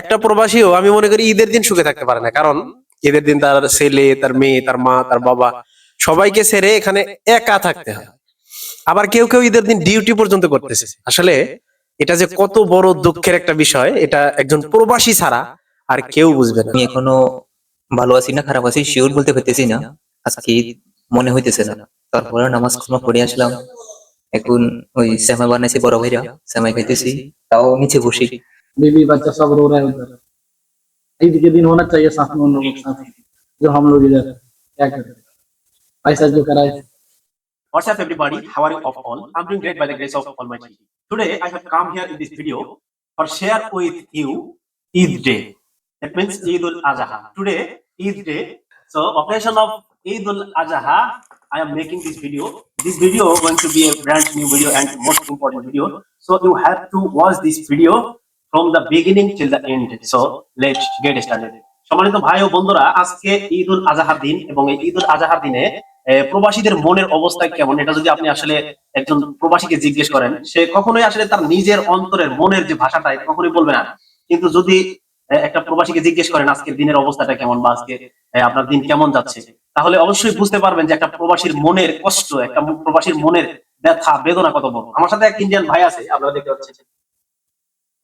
একটা প্রবাসীও, আমি মনে করি ঈদের দিন সুখে থাকতে পারে না। কারণ ঈদের দিন তার ছেলে, তার মেয়ে, তার মা, তার বাবা সবাইকে ছেড়ে এখানে একা থাকতে হয়। আবার কেউ কেউ ঈদের দিন ডিউটি পর্যন্ত করতেছে। আসলে এটা যে কত বড় দুঃখের একটা বিষয়, এটা একজন প্রবাসী ছাড়া আর কেউ বুঝবে না। আমি এখনও ভালো আছি না, খারাপ আছি শিওর বলতে পারতেছি না। আজকে মনে হইতেছে না। তারপরে নামাজ ক্ষমা পড়ে আসলাম। এখন ওই শ্যামা বানাইছে বড় ভাইরা, শ্যামাই খাইতেছি। তাও নিচে বসি। बीवी बच्चा सब रो रहा है उधर ईद के दिन होना चाहिए साथ में उन लोगों के साथ जो हम लोग इधर क्या करें ऐसा जो कराए What's up, everybody? How are you of all? I'm doing great by the grace of Almighty. Today, I have come here in this video for share with you Eid Day. That means Eid ul Adha. Today, Eid Day. So, occasion of Eid ul Adha, I am making this video. This video going to be a brand new video and most important video. So, you have to watch this video from the beginning till the end. So, let's get started. সম্মানিত ভাই ও বন্ধুরা আজকে ঈদ উল আজহার দিন এবং এই ঈদ উল আজহার দিনে প্রবাসীদের মনের অবস্থা কেমন এটা যদি আপনি আসলে একজন প্রবাসীকে জিজ্ঞেস করেন সে কখনোই আসলে তার নিজের অন্তরের মনের যে ভাষাটা কখনোই বলবে না কিন্তু যদি একটা প্রবাসীকে জিজ্ঞেস করেন আজকের দিনের অবস্থাটা কেমন বা আজকে আপনার দিন কেমন যাচ্ছে তাহলে অবশ্যই বুঝতে পারবেন যে একটা প্রবাসীর মনের কষ্ট একটা প্রবাসীর মনের ব্যথা বেদনা কত বড় আমার সাথে এক ইন্ডিয়ান ভাই আছে আপনারা দেখতে পাচ্ছেন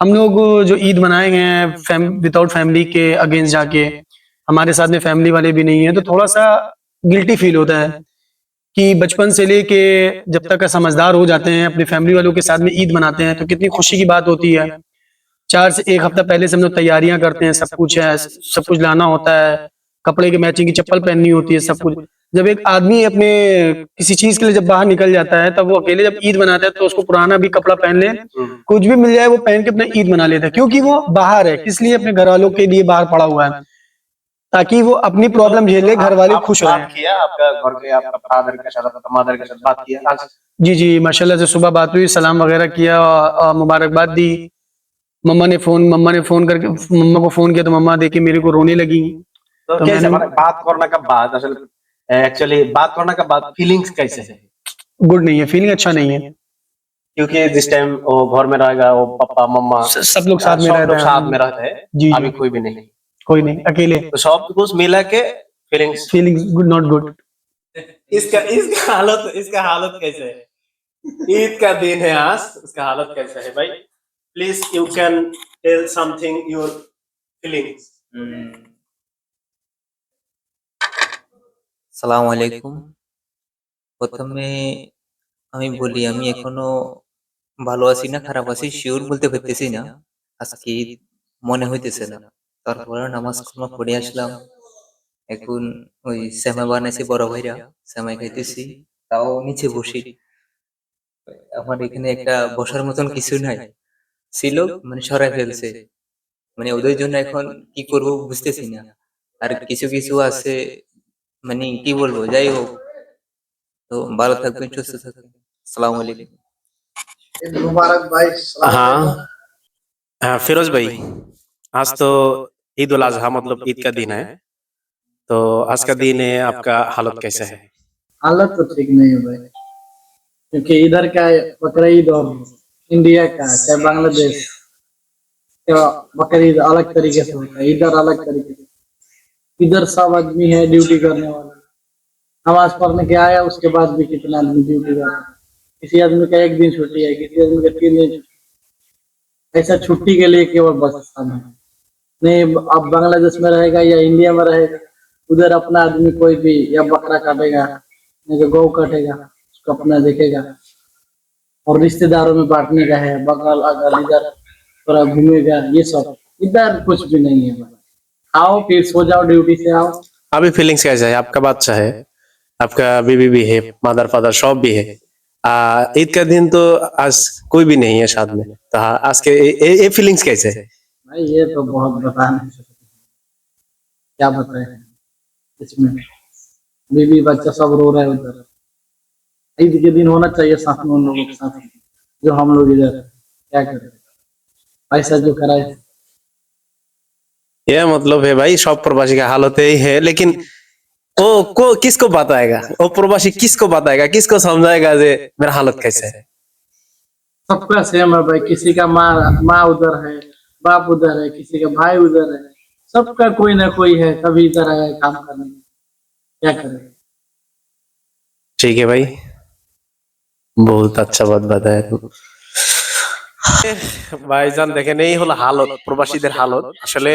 हम लोग जो ईद मनाए गए हैं विदाउट फैमिली के अगेंस्ट जाके हमारे साथ में फैमिली वाले भी नहीं है तो थोड़ा सा गिल्टी फील होता है कि बचपन से लेके जब तक समझदार हो जाते हैं अपने फैमिली वालों के साथ में ईद मनाते हैं तो कितनी खुशी की बात होती है। चार से एक हफ़्ता पहले से हम लोग तैयारियाँ करते हैं सब कुछ है सब कुछ लाना होता है कपड़े के मैचिंग की चप्पल पहननी होती है सब कुछ। जब एक आदमी अपने किसी चीज़ के लिए जब बाहर निकल जाता है तब वो अकेले जब ईद मनाता है तो उसको पुराना भी कपड़ा पहन ले। कुछ भी मिल जाए वो पहन के अपना ईद मना लेता है क्योंकि वो बाहर है इसलिए अपने घर वालों के लिए बाहर पड़ा हुआ है। ताकि वो अपनी प्रॉब्लम झेले घर वाले खुश आज जी जी माशाल्लाह से सुबह बात हुई सलाम वगैरह किया मुबारकबाद दी। मम्मा ने फ़ोन मम्मा ने फ़ोन करके मम्मा को फ़ोन किया तो मम्मा देखे मेरे को रोने लगी। तो तो बात करने के बाद असल एक्चुअली बात करने का बात फीलिंग्स कैसे है? गुड नहीं है फीलिंग अच्छा नहीं है। क्योंकि जिस टाइम वो घर में रहेगा वो पापा मम्मा सब लोग साथ में रहते लोग साथ में हैं रहते हैं अभी कोई भी नहीं। कोई नहीं अकेले। तो सब कुछ मिला के feelings feeling good not good इसका इसका हालत इसका हालत कैसे है? ईद का दिन है आज इसका हालत कैसे है भाई? Please you can tell something your feelings সালাম আলাইকুম। প্রথমে আমি বলি আমি এখনও ভালো আছি না খারাপ আছি শিওর বলতে পারতেছি না। আজকে মনে হইতেছে না। তারপরে নামাজ ক্ষমা পড়ে আসলাম। এখন ওই শ্যামা বানাইছে বড় ভাইরা শ্যামাই খাইতেছি। তাও নিচে বসি। আমার এখানে একটা বসার মতন কিছু নাই। ছিল মানে সরাই ফেলছে। মানে ওদের জন্য এখন কি করব বুঝতেছি না। আর কিছু কিছু আছে মানে কি বলবো যাই হোক তো ভালো থাকবেন সুস্থ থাকবেন আসসালামু আলাইকুম मुबारक भाई हाँ हाँ फिरोज भाई आज तो ईद उल अजहा मतलब ईद का दिन है तो आज का दिन है आपका हालत कैसा है हालत तो ठीक नहीं है भाई क्योंकि इधर का बकरा ईद और इंडिया का चाहे बांग्लादेश का बकरा ईद अलग तरीके से होता है इधर अलग तरीके से इधर सब आदमी है ड्यूटी करने वाला। नमाज़ पढ़ने के आया, उसके बाद भी कितना आदमी ड्यूटी कर किसी आदमी का एक दिन छुट्टी है, किसी आदमी का तीन दिन ऐसा छुट्टी के लिए केवल बस समय है। नहीं, अब बांग्लादेश में रहेगा या इंडिया में रहेगा, उधर अपना आदमी कोई भी या बकरा काटेगा, नहीं तो गौ काटेगा, उसको अपना देखेगा। और रिश्तेदारों में बांटने का है, बगल अगल इधर थोड़ा घूमेगा, ये सब। इधर कुछ भी नहीं है। आओ फिर सो जाओ ड्यूटी से आओ। अभी फीलिंग्स कैसा है आपका बच्चा है आपका बीबी भी है मदर फादर सब भी है। ईद का दिन तो आज कोई भी नहीं है साथ में। तो हाँ, आज के ये- ये फीलिंग्स कैसे है भाई ये तो बहुत बता नहीं सकते। क्या बताए? इसमें बीवी बच्चा सब रो रहे हैं उधर। ईद के दिन होना चाहिए साथ में उन लोगों के साथ। जो हम लोग इधर। क्या करें? पैसा जो कराए। ये मतलब है भाई सब प्रवासी का हालत यही है लेकिन वो को किसको बताएगा वो प्रवासी किसको बताएगा किसको समझाएगा जे मेरा हालत कैसे है सबका सेम है भाई किसी का माँ माँ उधर है बाप उधर है किसी का भाई उधर है सबका कोई ना कोई है तभी इधर आया है काम करने क्या करें ठीक है भाई बहुत अच्छा बात बताया तुम ভাইজান দেখেন এই হলো হালত প্রবাসীদের হালত আসলে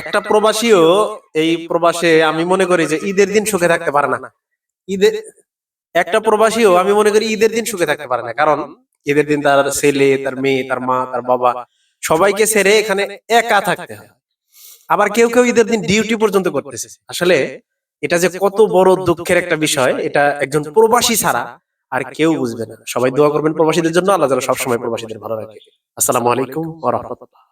একটা প্রবাসীও এই প্রবাসে আমি মনে করি যে ঈদের দিন সুখে থাকতে পারে না। ঈদের একটা প্রবাসীও আমি মনে করি ঈদের দিন সুখে থাকতে পারে না। কারণ ঈদের দিন তার ছেলে তার মেয়ে তার মা তার বাবা সবাইকে ছেড়ে এখানে একা থাকতে হয়। আবার কেউ কেউ ঈদের দিন ডিউটি পর্যন্ত করতেছে। আসলে এটা যে কত বড় দুঃখের একটা বিষয় এটা একজন প্রবাসী ছাড়া আর কেউ বুঝবে না। সবাই দোয়া করবেন প্রবাসীদের জন্য। আল্লাহ যেন সবসময় প্রবাসীদের ভালো রাখে। আসসালামু আলাইকুম ওয়া রাহমাতুল্লাহ।